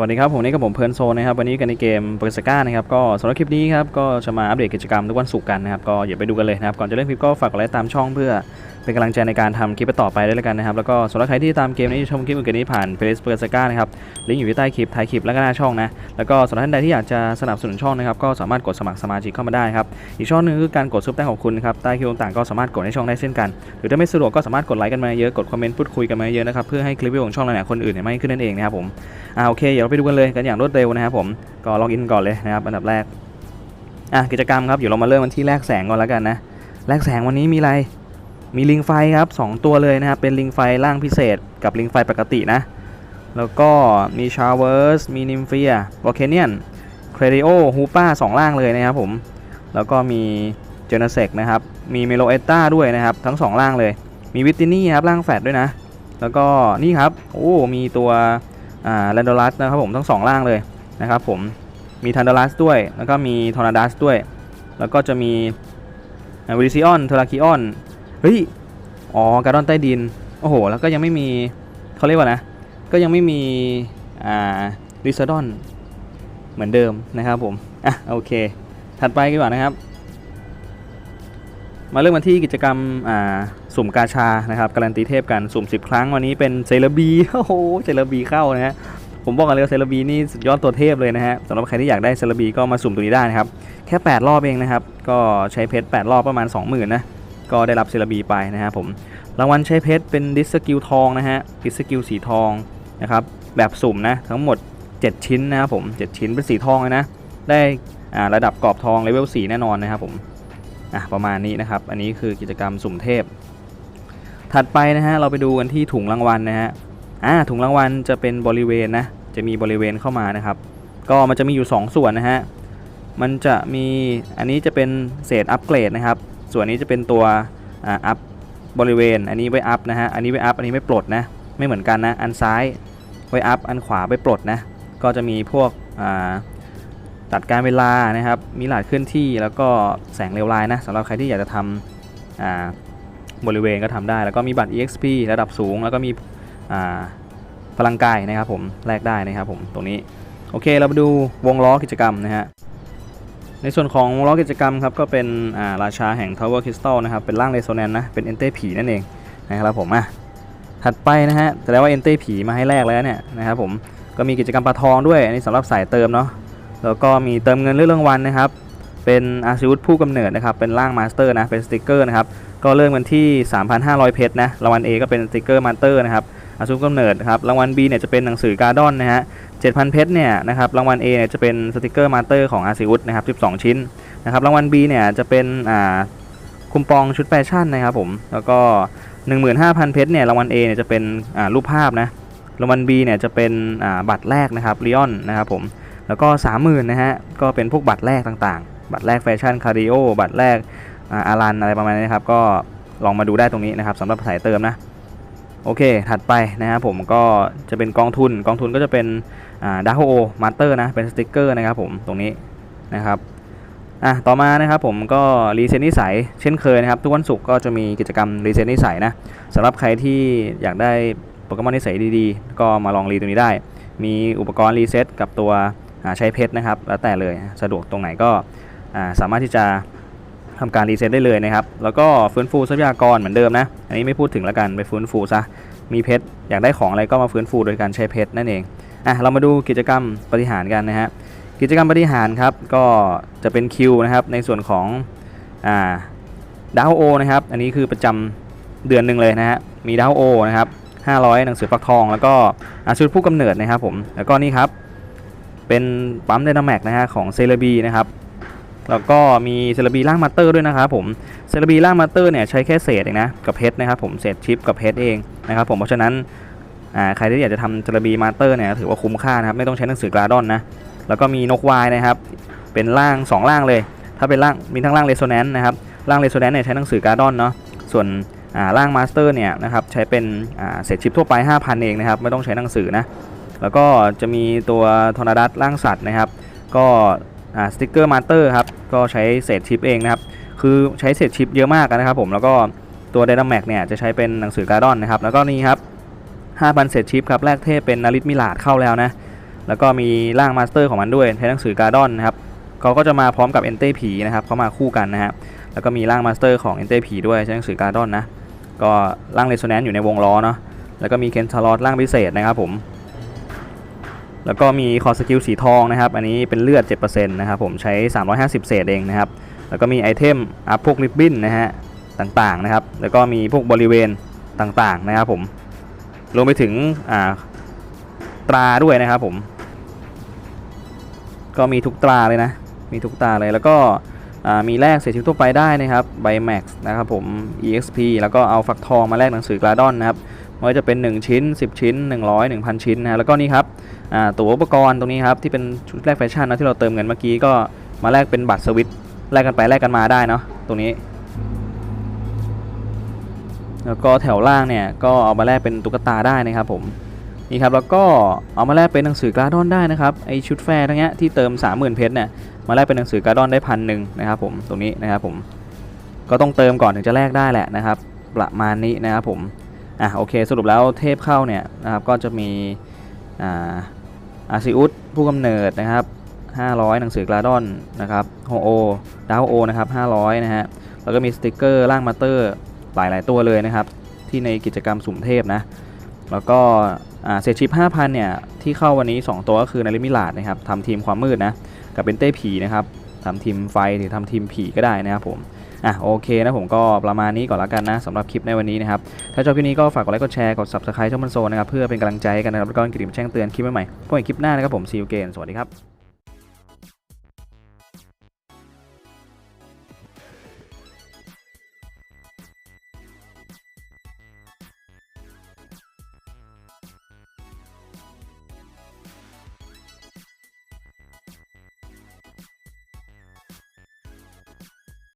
วัสดีครับ ผมนี่กับผมเพลินโซนนะครับ วันนี้กันในเกมเบอร์สก้านะครับ ก็สำหรับคลิปนี้ครับ ก็จะมาอัปเดตกิจกรรมทุกวันศุกร์กันนะครับ ก็อย่าไปดูกันเลยนะครับ ก่อนจะเล่นคลิปก็ฝากกดไลค์ตามช่องเพื่อเป็นกำลังใจในการทำคลิปต่อไปด้วยแล้วกันนะครับ แล้วก็สำหรับใครที่ตามเกมนี้ชมคลิปอื่นนี้ผ่านเพจเบอร์สก้านะครับลิงก์อยู่ที่ใต้คลิปท้ายคลิปแล้วก็หน้าช่องนะแล้วก็สำหรับท่านใดที่อยากจะสนับสนุนช่องนะครับก็สามารถกดสมัครสมาชิกเข้ามาได้ครับอีกช่องหนึงคือการกดซุปแต้ของคุณนะครับใต้คลิปต่างๆก็สามารถกดให้ช่องได้เช่นกัน หรือถ้าไม่สะดวกก็สามารถกดไลค์กันมาเยอะกดคอมเมนต์พูดคุยกันมาเยอะนะครับเพื่อให้คลิปวิดีโอของช่องเราเนี่ยคนอื่นเนี่ยไม่ขึ้นนั่นเองนะครับผมอ่าโอเคเดี๋ยวเราไปดูกันเลยกันอย่างรวดเร็วนะครับผมก็ล็อกอินก่อนเลยนะครับอันดับแรกอะกิจกรรมครับเดี๋ยวเรามาเริ่มกันที่แลกแสงก่อนแล้วกันนะแลกแสงวันนี้มีอะไร มีลิงไฟครับสองตัวเลยนะครับ เป็นลิงไฟร่างพิเศษกับลิงไฟปกตินะ แล้วก็มีชาวเวอร์สมีนิมเฟียวอลเคเนียนเครดิโอฮูป้าสองล่างเลยนะครับผม แล้วก็มีเจเนเซกนะครับ มีเมโลเอต้าด้วยนะครับ ทั้งสองล่างเลย มีวิตตินี่ครับล่างแฟดด้วยนะ แล้วก็นี่ครับ โอ้ มีตัวอ่าแรนโดลัสนะครับผมทั้งสองล่างเลยนะครับผม มีทันเดลัสด้วย แล้วก็มีทอร์นาดัสด้วย แล้วก็จะมีวิลิซิออนเทอราคิออน เฮ้ย อ๋อ การ์ดอนใต้ดิน โอ้โห แล้วก็ยังไม่มีเขาเรียกว่านะ ก็ยังไม่มี อ่าลิซาดอน เหมือนเดิมนะครับผม อะ โอเค ถัดไปดีกว่านะครับ มาเริ่มกันที่กิจกรรม อ่า สุ่มกาชา นะครับ การันตีเทพกัน สุ่ม 10 ครั้ง วันนี้เป็นเซเลบี โอ้โห เซเลบีเข้านะฮะ ผมบอกกันเลยว่าเซเลบีนี่สุดยอดตัวเทพเลยนะฮะสำหรับใครที่อยากได้เซเลบีก็มาสุ่มตัวนี้ได้นะครับ แค่ 8 รอบเองนะครับ ก็ใช้เพชร 8 รอบประมาณ 20,000นะ ก็ได้รับเซเลบีไปนะฮะผมรางวัลใช้เพชรเป็นดิสกิลทองนะฮะดิสกิลสีทองนะครับแบบสุ่มนะทั้งหมด 7 ชิ้นนะครับผม 7 ชิ้นเป็นสีทองเลยนะได้อ่าระดับกรอบทองเลเวล4แน่นอนนะครับผมอะประมาณนี้นะครับอันนี้คือกิจกรรมสุ่มเทพ ถัดไปนะฮะเราไปดูกันที่ถุงรางวัลนะฮะอ่าถุงรางวัลจะเป็นบริเวณนะจะมีบริเวณเข้ามานะครับ ก็มันจะมีอยู่ 2 ส่วนนะฮะมันจะมีอันนี้จะเป็นเศษอัปเกรดนะครับ ส่วนนี้จะเป็นตัวอ่าอัพบริเวณ อันนี้ไว้อัพนะฮะ อันนี้ไว้อัพ อันนี้ไว้ปลดนะ ไม่เหมือนกันนะ อันซ้ายไว้อัพ อันขวาไว้ปลดนะ ก็จะมีพวกอ่าตัดการเวลานะครับ มีหลาดเคลื่อนที่แล้วก็แสงเร็วไลน์นะสำหรับใครที่อยากจะทำอ่าบริเวณก็ทำได้ แล้วก็มีบัตร EXP ระดับสูง แล้วก็มีอ่าพลังกายนะครับผม แลกได้นะครับผม ตรงนี้ โอเค เราไปดูวงล้อกิจกรรมนะฮะ ในส่วนของวงล้อกิจกรรมครับก็เป็นาราชาแห่ง Tower Crystal นะครับเป็นร่างเรโซแนนนะเป็นเอนเต้ผีนั่นเองนะครับผมอะถัดไปนะฮะแสดงว่าเอนเต้ผีมาให้แลกแล้วเนี่ยนะครับผมก็มีกิจกรรมปลาทองด้วยอันนี้สำหรับสายเติมเนาะแล้วก็มีเติมเงินเรื่องรางวัลนะครับเป็นอาชีวุธผู้กำเนิดนะครับเป็นร่างมาสเตอร์นะเป็นสติกเกอร์นะครับก็เริ่มกันที่ 3,500 เพชรนะรางวัล A ก็เป็นสติกเกอร์มาสเตอร์นะครับ อาชีวุธกำเนิดนะครับรางวัล B เนี่ยจะเป็นหนังสือการ์ดอนนะฮะ7,000เพชรเนี่ยนะครับรางวัล A เนี่ยจะเป็นสติกเกอร์มาสเตอร์ของอาชีวุธนะครับ12 ชิ้นนะครับรางวัล B เนี่ยจะเป็นอ่าคุมปองชุดแฟชั่นนะครับผมแล้วก็ 15,000 เพชรเนี่ยรางวัล A เนี่ยจะเป็นอ่ารูปภาพนะรางวัล B เนี่ยจะเป็นอ่าบัตรแรกนะครับลีออนนะครับผมแล้วก็ 30,000นะฮะก็เป็นพวกบัตรแรกต่างๆ บัตรแรกแฟชั่นคาร์ดิโอบัตรแรกอ่าอารันอะไรประมาณนี้นะครับก็ลองมาดูได้ตรงนี้นะครับสำหรับสายเติมนะ โอเค ถัดไปนะครับผมก็จะเป็นกองทุน กองทุนก็จะเป็นดาร์โอมาสเตอร์นะ เป็นสติกเกอร์นะครับผมตรงนี้นะครับอะต่อมานะครับผมก็รีเซ็ตนิสัยเช่นเคยนะครับ ทุกวันศุกร์ก็จะมีกิจกรรมรีเซ็ตนิสัยนะสำหรับใครที่อยากได้โปเกมอนนิสัยดีๆ ก็มาลองรีตรงนี้ได้ มีอุปกรณ์รีเซ็ตกับตัวใช้เพชรนะครับ แล้วแต่เลยสะดวกตรงไหนก็สามารถที่จะ ทำการรีเซ็ตได้เลยนะครับ แล้วก็ฟื้นฟูทรัพยากรเหมือนเดิมนะ อันนี้ไม่พูดถึงแล้วกันไปฟื้นฟูซะ มีเพชรอยากได้ของอะไรก็มาฟื้นฟูโดยการใช้เพชรนั่นเอง อะเรามาดูกิจกรรมปฏิหารกันนะฮะ กิจกรรมปฏิหารครับก็จะเป็นคิวนะครับในส่วนของอ่าดาวโอนะครับ อันนี้คือประจำเดือนหนึ่งเลยนะฮะ มีดาวโอนะครับ500 หนังสือฟักทอง แล้วก็อาชุดผู้กำเนิดนะครับผม แล้วก็นี่ครับเป็นปั๊มไดนาแม็กนะฮะของเซเลบีนะครับ แล้วก็มีเซเลบีล่างมาสเตอร์ด้วยนะครับผมเซเลบีล่างมาสเตอร์เนี่ยใช้แค่เศษเองนะกับเพชรนะครับผมเศษชิปกับเพชรเองนะครับผมเพราะฉะนั้นใครที่อยากจะทำเซเลบีมาสเตอร์เนี่ยถือว่าคุ้มค่านะครับไม่ต้องใช้หนังสือกราดอนนะแล้วก็มีนกวายนะครับเป็นล่าง 2 ล่างเลย ถ้าเป็นล่างมีทั้งล่างเรโซแนนซ์นะครับล่างเรโซแนนซ์เนี่ยใช้หนังสือกราดอนเนาะส่วนล่างมาสเตอร์เนี่ยนะครับใช้เป็นเศษชิปทั่วไป 5,000 เองนะครับไม่ต้องใช้หนังสือนะแล้วก็จะมีตัวทอร์นาดัสร่างสัตว์นะครับ ก็ อ่าสติกเกอร์มาสเตอร์ครับก็ใช้เศษชิปเองนะครับคือใช้เศษชิปเยอะมากนะครับผมแล้วก็ตัว d y นาแม็กเนี่ยจะใช้เป็นหนังสือการ์ดอนนะครับแล้วก็นี่ครับ5,000เศษชิปครับแรกเทพเป็นนาริตมิลาดเข้าแล้วนะแล้วก็มีร่างมาสเตอร์ของมันด้วยใช้หนังสือการ์ดอนนะครับเขาก็จะมาพร้อมกับเอนเต้ผีนะครับเขามาคู่กันนะฮะแล้วก็มีร่างมาสเตอร์ของเอนเต้ผีด้วยใช้หนังสือการ์ดอนนะก็ร่างเรโซแนนซ์อยู่ในวงล้อเนาะแล้วก็มีเคนทารอสร่างพิเศษนะครับผม แล้วก็มีคอสกิลสีทองนะครับ อันนี้เป็นเลือด 7%นะครับผมใช้ 350 เศษเองนะครับ แล้วก็มีไอเทมอัพพวกริบบิ้นนะฮะต่างๆนะครับ แล้วก็มีพวกบริเวณต่างๆนะครับผมรวมไปถึงอ่าตราด้วยนะครับผม ก็มีทุกตราเลยนะ มีทุกตราเลยแล้วก็มีแลกเศษชิ้นทั่วไปได้นะครับไบแม็กซ์นะครับผม EXP แล้วก็เอาฟักทองมาแลกหนังสือกราดอนนะครับไม่ว่าจะเป็น 1 ชิ้น 10 ชิ้น 100 1,000 ชิ้นนะแล้วก็นี่ครับ ตัวอุปกรณ์ตรงนี้ครับที่เป็นชุดแรกแฟชั่นนะที่เราเติมเงินเมื่อกี้ก็มาแลกเป็นบัตรสวิตช์แลกกันไปแลกกันมาได้เนาะตรงนี้ แล้วก็แถวล่างเนี่ยก็เอามาแลกเป็นตุ๊กตาได้นะครับผมนี่ครับแล้วก็เอามาแลกเป็นหนังสือกราดอนได้นะครับไอชุดแฟร์ทั้งเนี้ยที่เติม 30,000เพชรเนี่ยมาแลกเป็นหนังสือกราดอนได้พันหนึ่งนะครับผมตรงนี้นะครับผมก็ต้องเติมก่อนถึงจะแลกได้แหละนะครับ ประมาณนี้นะครับผมอะโอเคสรุปแล้วเทพเข้าเนี่ยนะครับก็จะมีอ่า อาซิอุสผู้กำเนิดนะครับ 500 หนังสือกราดอนนะครับโฮโอดาวโอนะครับ 500 นะฮะ แล้วก็มีสติกเกอร์ร่างมาเตอร์หลายหลายตัวเลยนะครับ ที่ในกิจกรรมสุ่มเทพนะ แล้วก็เศษชิป 5,000 เนี่ย ที่เข้าวันนี้ 2 ตัวก็คือนาริมิลาดนะครับทำทีมความมืดนะ กับเป็นเต้ผีนะครับทำทีมไฟหรือทำทีมผีก็ได้นะครับผม อะโอเคนะผมก็ประมาณนี้ก่อนละกันนะสำหรับคลิปในวันนี้นะครับถ้าชอบคลิปนี้ก็ฝากกดไลค์กดแชร์กด subscribe ช่องมันโซนะครับเพื่อเป็นกำลังใจให้กันนะครับแล้วก็กระดิ่งแจ้งเตือนคลิปใหม่ๆพบกันคลิปหน้านะครับผมซีอูเกนสวัสดีครับ